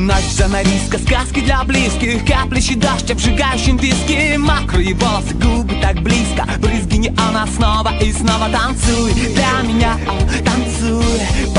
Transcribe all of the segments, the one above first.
Ночь занавеска, сказки для близких. Каплищи дождь, обжигающим виски Мокрые волосы, губы так близко. Брызги не она снова и снова танцуй. Для меня, танцуй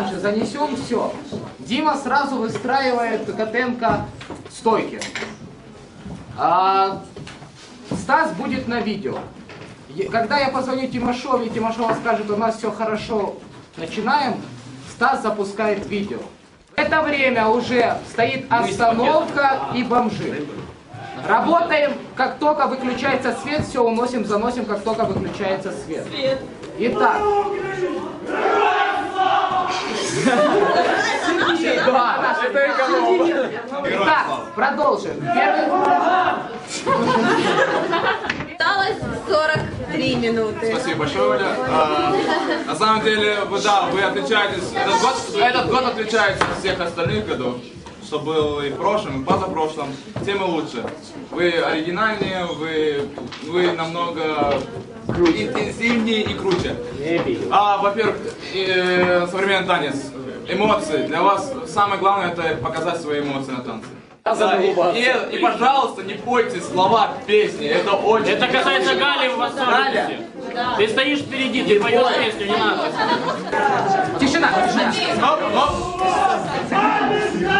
пораньше, занесем все. Дима сразу выстраивает Котенко стойки. А, Стас будет на видео. Когда я позвоню Тимошове, и Тимошова скажет, у нас все хорошо, начинаем, Стас запускает видео. В это время уже стоит остановка и бомжи. Работаем, как только выключается свет, все уносим, заносим, как только выключается свет. Итак. Да, Итак, продолжим. Первый... Осталось 43 минуты. Спасибо большое, Оля. На самом деле, да, вы отличаетесь, этот год отличается от всех остальных годов, что был и в прошлом, и позапрошлом, тем и лучше. Вы оригинальнее, вы, вы намного интенсивнее и круче. А, во-первых, э, современный танец, эмоции. Для вас самое главное это показать свои эмоции на танце. Да, и, и- и, пожалуйста, не пойте слова песни, это очень... Это касается Гали в особенности. Ты стоишь впереди, ты поешь песню, не надо. Тишина, тишина. Dieu, Dieu,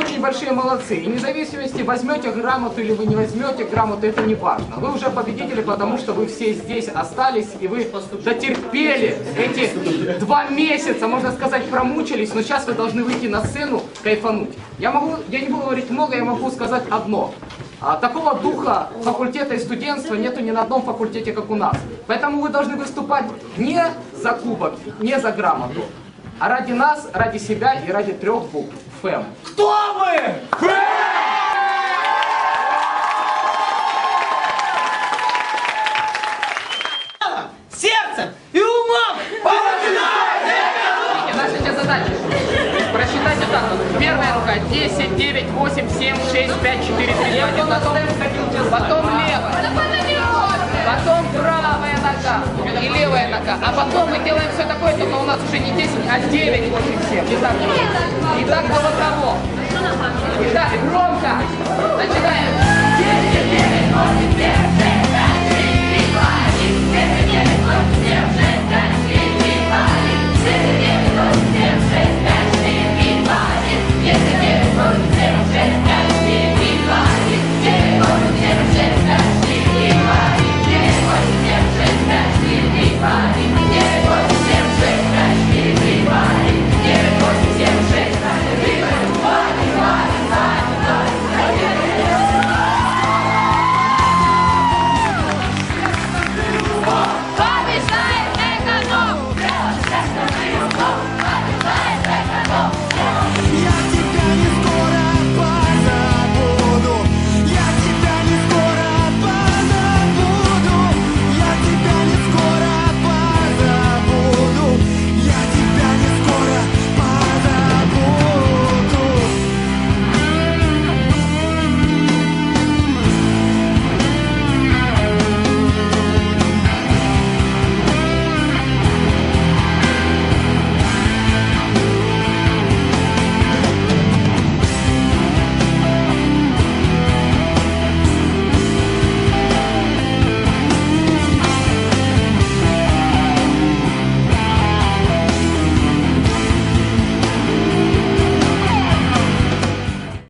очень большие молодцы. И вне зависимости, возьмете грамоту или вы не возьмете грамоту, это не важно. Вы уже победители, потому что вы все здесь остались, и вы дотерпели эти два месяца, можно сказать, промучились, но сейчас вы должны выйти на сцену, кайфануть. Я могу, я не буду говорить много, я могу сказать одно. А, такого духа факультета и студентства нету ни на одном факультете, как у нас. Поэтому вы должны выступать не за кубок, не за грамоту, а ради нас, ради себя и ради трех букв. ФЭМ. Кто мы? Сердцем и умом! И наша сейчас задача. Просчитайте так. Первая рука. 10, 9, 8, 7, 6, 5, 4, 3, 2, 1. да. А потом мы делаем все такое, только у нас уже не 10, а 9 больше всех. И так, и так было того. Итак, громко. Начинаем. 10, 9, 8, 9.